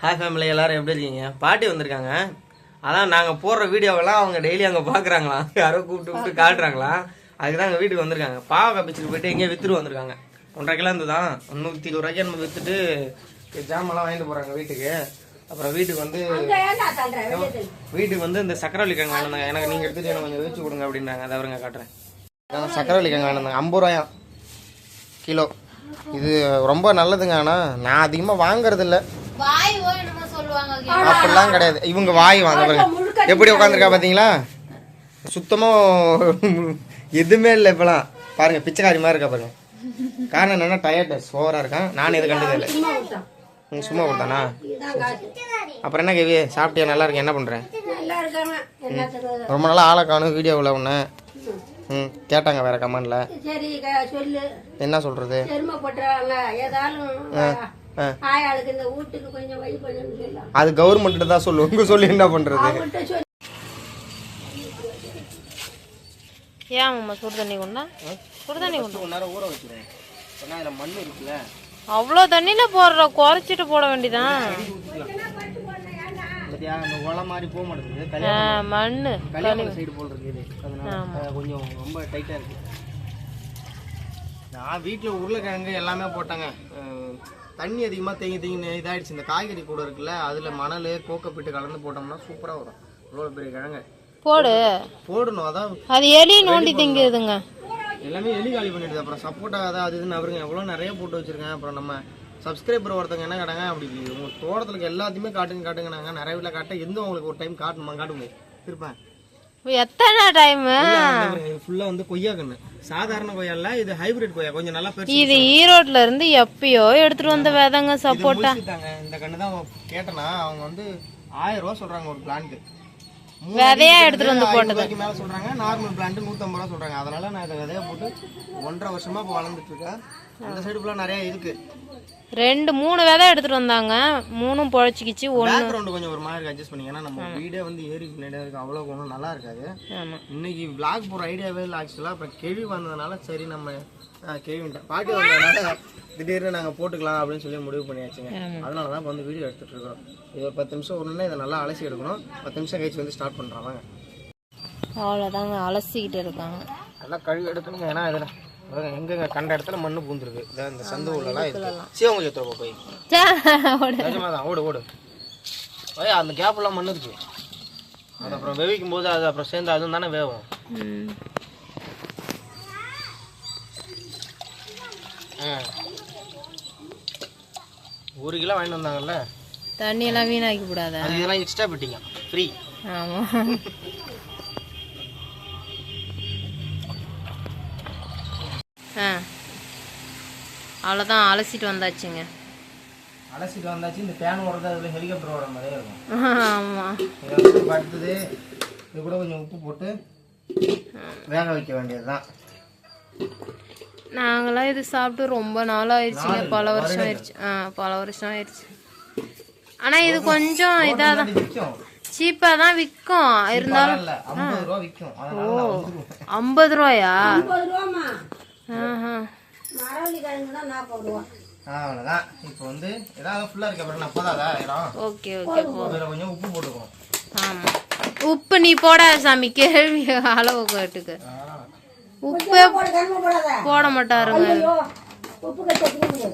Hi family எல்லாரும் எப்படி இருக்கீங்க? பாட்டி வந்திருக்காங்க. அதான் நாங்கள் போடுற வீடியோவெல்லாம் அவங்க டெய்லி அங்கே பார்க்குறாங்களாம் யாரோ கூப்பிட்டு கூப்பிட்டு காட்டுறாங்களாம் அதுக்கு தான் எங்கள் வீட்டுக்கு வந்திருக்காங்க. பாவக்காய் பிச்சுட்டு போயிட்டு எங்கேயோ வித்துட்டு வந்திருக்காங்க. ஒன்றரை கிலோ இருந்து தான் நூற்றி இருபது ரூபாய்க்கு நம்ம வித்துட்டு ஜாமெல்லாம் வாங்கிட்டு போகிறாங்க வீட்டுக்கு. அப்புறம் வீட்டுக்கு வந்து வீட்டுக்கு வந்து இந்த சக்கரவள்ளி கிழங்கு வாங்கினாங்க எனக்கு நீங்கள் எடுத்துட்டு எனக்கு கொஞ்சம் வச்சு கொடுங்க அப்படின்னாங்க. அதை அவருங்க காட்டுறேன். சக்கரவள்ளி கிழங்கு வாங்கினாங்க ஐம்பது ரூபாயாம் கிலோ. இது ரொம்ப நல்லதுங்க. ஆனால் நான் அதிகமாக வாங்குறது இல்ல வாய் ஓ என்னமோ சொல்லுவாங்க அப்படிலாம் கிடையாது. இவங்க வாய் வாங்க பாருங்க. எப்படி உட்காந்துருக்கா பார்த்தீங்களா சுத்தமாக எதுவுமே இல்லை இப்போலாம் பாருங்க பிச்சைக்காரி மாதிரி இருக்கா பாருங்க. காரணம் என்னன்னா டயர்டு சோறாக இருக்கான். நானும் எது கண்டது இல்லை. ம், சும்மா கொடுத்தானா? அப்புறம் என்ன கேவி? சாப்பிட்டியா? நல்லா இருக்கேன் என்ன பண்ணுறேன் ரொம்ப நாளாக ஆளை காணும் வீடியோவில் ஒன்று ம். கேட்டாங்க வேற கமெண்டில். சரி க- சொல்லு. என்ன சொல்கிறது அது கவர்மெண்ட்டு தான் சொல்லு. உங்க சொல்லி என்ன சொல்லி ஏன் அம்மா சுடு தண்ணி கொண்டா? சுடு தண்ணி கொண்டா? ஊற வச்சுருவேன் ஏன்னா அதில் மண் இருக்குல்ல. அவ்வளோ தண்ணியில போடுற குறைச்சிட்டு போட வேண்டியதான் மாதிரி போக மாட்டேங்குது. ஆ, கல்யாணம் சைடு போல் இருக்கு இது. அதனால கொஞ்சம் ரொம்ப டைட்டாக இருக்கு. நான் வீட்டில் உருளைக்கிழங்கு எல்லாமே போட்டாங்க. தண்ணி அதிகமாக தேங்கி தேங்கி இதாயிடுச்சு. இந்த காய்கறி கூட இருக்குல்ல அதில் மணல் கோக்கப்பிட்டு கலந்து போட்டோம்னா சூப்பராக வரும். இவ்வளோ பெரிய கிழங்கு. போடு. போடணும் அதான் அது எலி நோண்டி திங்குதுங்க. எல்லாமே எலி காலி பண்ணிடுது. அப்புறம் சப்போட்டா அதை அது இதுன்னு அவருங்க எவ்வளோ நிறைய போட்டு வச்சிருக்கேன் அப்புறம் நம்ம சப்ஸ்கிரைபர் ஒருத்தங்க என்ன கேட்டாங்க அப்படி உங்க தோட்டத்துல எல்லாத்தையுமே காட்டுங்க காட்டுங்கனாங்க நிறைய வீட்டில் காட்ட எந்த உங்களுக்கு ஒரு டைம் காட்டணுமா? காட்டுங்க. இருப்பேன் எத்தனை டைம் ஃபுல்லாக வந்து கொய்யா கண்ணு. சாதாரண கொய்யா இல்ல இது ஹைபிரிட் கொய்யா. கொஞ்சம் நல்லா பெருசு இது ஈரோட்ல இருந்து எப்பயோ எடுத்துட்டு வந்த விதைங்க சப்போட்டா. இந்த கண்ணு தான் கேட்டனா அவங்க வந்து ஆயிரம் ரூபா சொல்றாங்க ஒரு பிளான்ட் விதையா எடுத்துட்டு வந்து போட்டது. மேல சொல்றாங்க. நார்மல் பிளான்ட் நூத்தம்பது ரூபா சொல்றாங்க. அதனால நான் இதை விதைய போட்டு ஒன்றரை வருஷமா இப்போ வளர்ந்துட்டு இருக்கேன். அந்த சைடு ஃபுல்லாக நிறைய இருக்கு. ரெண்டு மூணு விதை எடுத்துட்டு வந்தாங்க. மூணும் பொழைச்சிக்கிச்சு ஒன்று கொஞ்சம் ஒரு மாதிரி அட்ஜஸ்ட் பண்ணி ஏன்னா நம்ம வீடே வந்து ஏரி பின்னாடி இருக்கு. அவ்வளோ ஒன்றும் நல்லா இருக்காது. இன்னைக்கு vlog போகிற ஐடியாவே இல்லை ஆக்சுவலாக அப்புறம் கேள்வி வந்ததுனால சரி நம்ம கேள்விட்டேன் பாட்டி வந்ததுனால திடீர்னு நாங்கள் போட்டுக்கலாம் அப்படின்னு சொல்லி முடிவு பண்ணியாச்சுங்க. அதனால தான் இப்போ வந்து வீடியோ எடுத்துட்டு இருக்கோம். இது ஒரு பத்து நிமிஷம் ஒன்றுனா இதை நல்லா அலசி எடுக்கணும். பத்து நிமிஷம் கழிச்சு வந்து ஸ்டார்ட் பண்ணுறோம் வாங்க அவ்வளோதாங்க அலசிக்கிட்டு இருக்காங்க. நல்லா கழுவி எடுக்கணுங்க. ஏன்னா இதில் எங்கெங்க கண்ட இடத்துல மண்ணு பூந்துருக்கு இந்த சந்து உள்ளலாம் இருக்கு. சிவங்க எத்தனை போய். நிஜமா தான் ஓடு ஓடு. ஐயா அந்த கேப்லாம் மண்ணு இருக்கு. அது அப்புறம் வேவிக்கும் போது அது அப்புறம் சேர்ந்து அதுவும் தானே வேவும். ம். ஆ. ஒரு கிலோ வாங்கிட்டு வந்தாங்கல்ல? தண்ணியெல்லாம் வீணாக்கி விடாத அது இதெல்லாம் எக்ஸ்ட்ரா பிட்டிங்க. ஃப்ரீ ஆமா. ஆ. அவ்வளோதான் அலசிட்டு வந்தாச்சுங்க. அலசிட்டு வந்தாச்சு இந்த ஃபேன் ஓடுறது அதில் ஹெலிகாப்டர் ஓடுற மாதிரியே இருக்கும். ஆமா. இதை வந்து படுத்தது இது கூட கொஞ்சம் உப்பு போட்டு வேக வைக்க வேண்டியதுதான். நாங்களாம் இது சாப்பிட்டு ரொம்ப நாள் ஆயிடுச்சுங்க பல வருஷம் ஆயிடுச்சு ஆ பல வருஷம் ஆயிடுச்சு ஆனா இது கொஞ்சம் இதாக தான் சீப்பாக தான் விற்கும். இருந்தாலும் இல்ல ஐம்பது ரூபாயா? ஆஹா. மரவள்ளி கிழங்கு தான் நாற்பது ரூபா. அவ்வளோதான் இப்போ வந்து ஏதாவது ஃபுல்லாக இருக்க. அப்புறம் நான் போதாதா இடம்? ஓகே ஓகே போ. அதில் கொஞ்சம் உப்பு போட்டுக்குவோம் ஆமா. உப்பு நீ போடாத சாமி. கேள்வி அளவு கேட்டுக்கு. உப்பே போட மாட்டாருங்க முடியாது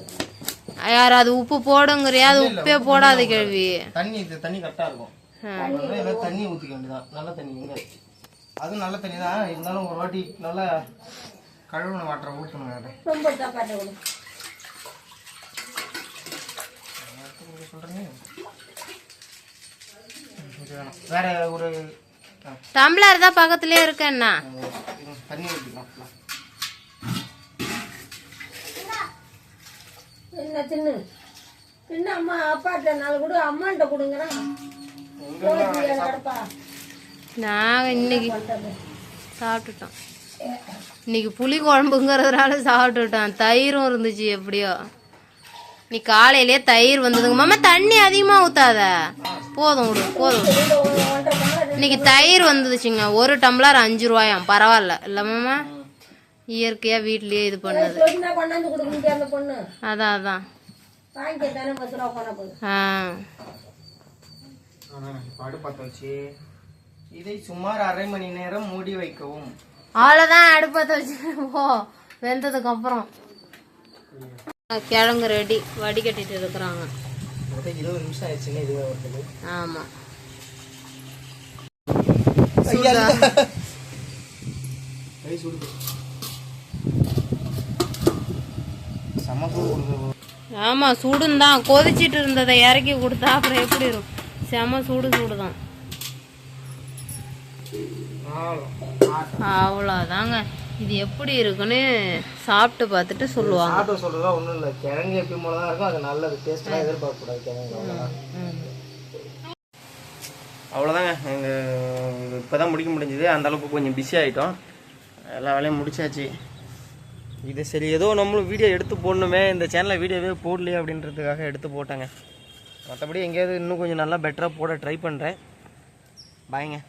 யாராவது உப்பு போடுங்கிறியா? அது உப்பே போடாத கேள்வி. தண்ணி இது தண்ணி கரெக்டாக இருக்கும். தண்ணி ஊற்றிக்க வேண்டியதான் நல்ல தண்ணி அதுவும் நல்ல தண்ணி தான். இருந்தாலும் ஒரு வாட்டி நல்லா கழுவுன வாட்டரை ஊற்றணும் அதை. வேற ஒரு டம்ளர் தான் பக்கத்துலயே இருக்கேன்னா தண்ணி ஊற்றிக்கலாம் என்ன? தின்னு? தின்னு அம்மா அப்பாட்ட நாலு கொடு அம்மாண்ட கொடுங்கிறான் கிடப்பா நாங்க இன்னைக்கு சாப்பிட்டுட்டோம். இன்னைக்கு புளி குழம்புங்கிறதுனால சாப்பிட்டுட்டோம். தயிரும் இருந்துச்சு எப்படியோ. நீ காலையிலே தயிர் வந்ததுங்க மாமா தண்ணி அதிகமா ஊத்தாத. போதும் விடு போதும் இன்னைக்கு தயிர் வந்துச்சுங்க. ஒரு டம்ளர் அஞ்சு ரூபாயாம். பரவாயில்ல. இல்ல மாமா இயற்கையா வீட்லயே இது பண்ணது. அதான் அதான். இதை சுமார் அரை மணி நேரம் மூடி வைக்கவும். அவ்வளோதான் அடுப்பத்தை வச்சு. போ வெந்ததுக்கு அப்புறம். கிழங்கு ரெடி. வடிகட்டிட்டு இருக்கிறாங்க. இருபது நிமிஷம் ஆயிடுச்சுங்க இதுவே ஒருத்தது ஆமாம் கை சுடுது செம சூடு கொடுக்குது. ஆமாம் சூடுன்னு தான் கொதிச்சிட்டு இருந்ததை இறக்கி கொடுத்தா அப்புறம் எப்படி இருக்கும்? செம சூடு சூடு தான் அவ்வளோதாங்க இது எப்படி இருக்குன்னு சாப்பிட்டு பார்த்துட்டு சொல்லுவாங்க. சாப்பிட சொல்றதா ஒன்றும் இல்லை. கிழங்கு எப்பயும் போல தான் இருக்கும். அது நல்லது. டேஸ்ட்லாம் எதிர்பார்க்கக்கூடாது கிழங்கு. அவ்வளோதாங்க எங்கள் இப்போ தான் முடிக்க முடிஞ்சது. அந்த அளவுக்கு கொஞ்சம் பிஸி ஆகிட்டோம் எல்லா வேலையும் முடிச்சாச்சு. இது சரி ஏதோ நம்மளும் வீடியோ எடுத்து போடணுமே. இந்த சேனலில் வீடியோவே போடலையே அப்படின்றதுக்காக எடுத்து போட்டாங்க. மற்றபடி எங்கேயாவது இன்னும் கொஞ்சம் நல்லா பெட்டராக போட ட்ரை பண்ணுறேன் பாய்ங்க